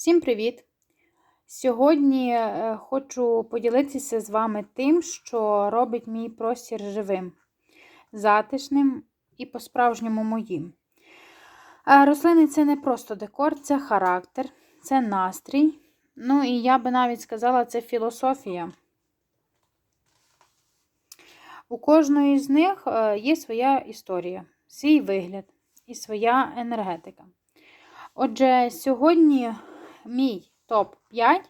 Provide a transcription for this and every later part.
Всім привіт! Сьогодні е, хочу поділитися з вами тим, що робить мій простір живим, затишним і по-справжньому моїм. Е, Рослини це не просто декор, це характер, це настрій. Ну і я би навіть сказала, це філософія. У кожної з них е, є своя історія, свій вигляд і своя енергетика. Отже, сьогодні мій топ-5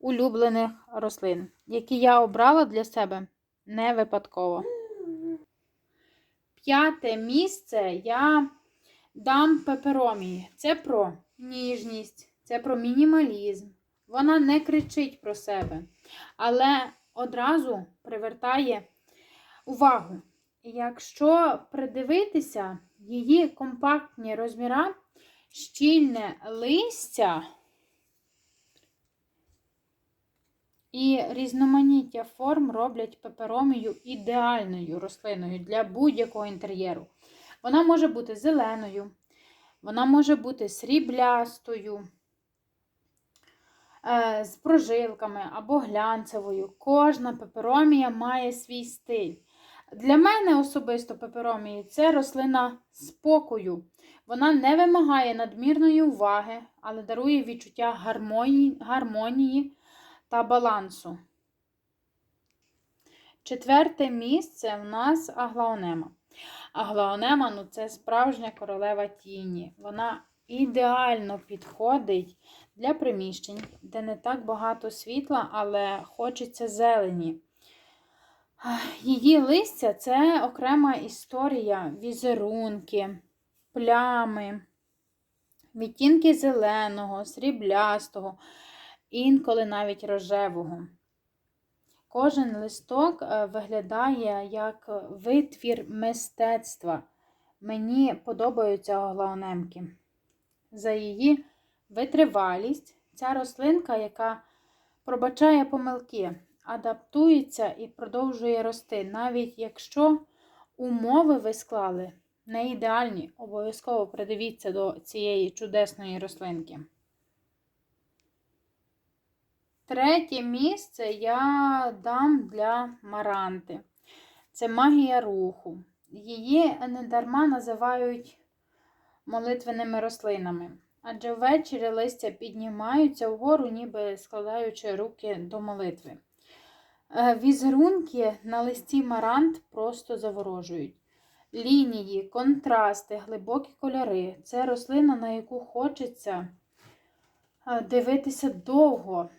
улюблених рослин, які я обрала для себе не випадково. П'яте місце я дам пеперомії. Це про ніжність, це про мінімалізм. Вона не кричить про себе, але одразу привертає увагу. Якщо придивитися, її компактні розміри, щільне листя і різноманіття форм роблять пеперомію ідеальною рослиною для будь-якого інтер'єру. Вона може бути зеленою, вона може бути сріблястою, е, з прожилками або глянцевою. Кожна пеперомія має свій стиль. Для мене особисто пеперомії це рослина спокою. Вона не вимагає надмірної уваги, але дарує відчуття гармонії, гармонії та балансу. Четверте місце в нас аглаонема. Аглаонема ну, це справжня королева тіні. Вона ідеально підходить для приміщень, де не так багато світла, але хочеться зелені. Її листя це окрема історія, візерунки, плями, відтінки зеленого, сріблястого, інколи навіть рожевого. Кожен листок е, виглядає як витвір мистецтва. Мені подобаються оглаонемки. За її витривалість, ця рослинка, яка пробачає помилки, адаптується і продовжує рости, навіть якщо умови ви склали не ідеальні, обов'язково придивіться до цієї чудесної рослинки. Третє місце я дам для маранти. Це магія руху. Її недарма називають молитвеними рослинами. Адже ввечері листя піднімаються вгору, ніби складаючи руки до молитви. Е, візерунки на листі марант просто заворожують. Лінії, контрасти, глибокі кольори це рослина, на яку хочеться е, дивитися довго.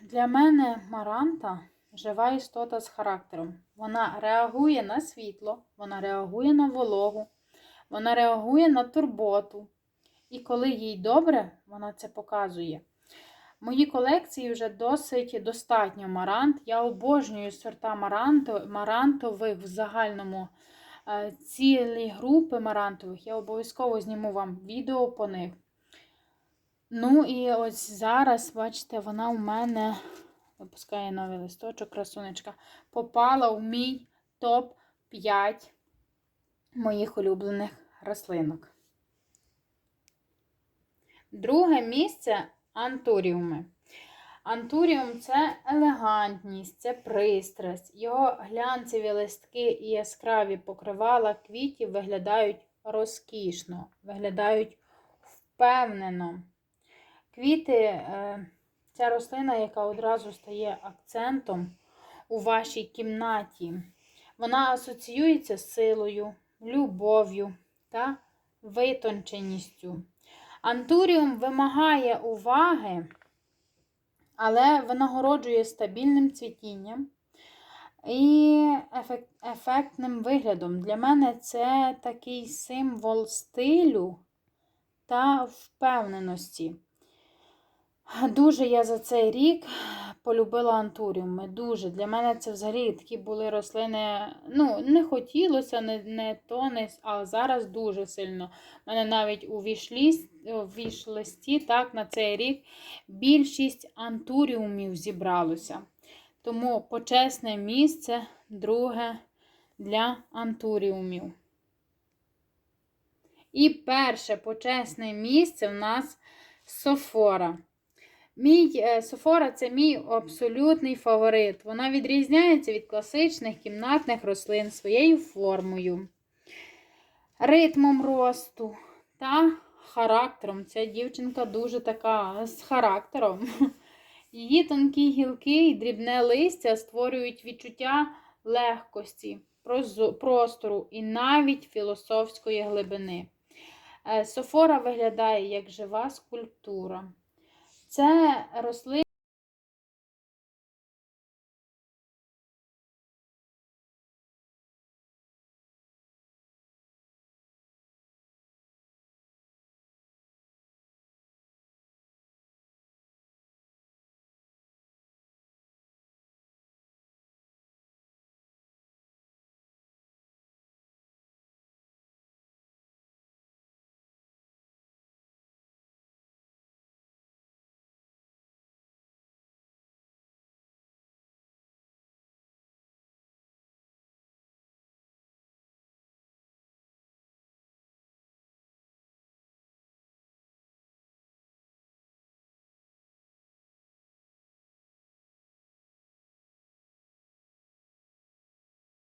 Для мене маранта жива істота з характером. Вона реагує на світло, вона реагує на вологу, вона реагує на турботу. І коли їй добре, вона це показує. В моїй колекції вже досить достатньо марант. Я обожнюю сорта маранту, марантових в загальному е, цілі групи марантових. Я обов'язково зніму вам відео по них. Ну, і ось зараз, бачите, вона у мене випускає новий листочок, красунечка, попала у мій топ-5 моїх улюблених рослинок. Друге місце антуріуми. Антуріум це елегантність, це пристрасть. Його глянцеві листки і яскраві покривала квітів виглядають розкішно, виглядають впевнено. Квіти е, ця рослина, яка одразу стає акцентом у вашій кімнаті. Вона асоціюється з силою, любов'ю та витонченістю. Антуріум вимагає уваги, але винагороджує стабільним цвітінням і ефектним виглядом. Для мене це такий символ стилю та впевненості. Дуже я за цей рік полюбила антуріуми. Дуже. Для мене це взагалі такі були рослини. Ну, не хотілося, не не то, не, а зараз дуже сильно. У мене навіть у вішлисті так, на цей рік більшість антуріумів зібралося. Тому почесне місце, друге для антуріумів. І перше почесне місце в нас софора. Мій е, Софора це мій абсолютний фаворит. Вона відрізняється від класичних кімнатних рослин своєю формою, ритмом росту та характером. Ця дівчинка дуже така з характером. Її тонкі гілки і дрібне листя створюють відчуття легкості, простору і навіть філософської глибини. Е, Софора виглядає як жива скульптура. Це рослина.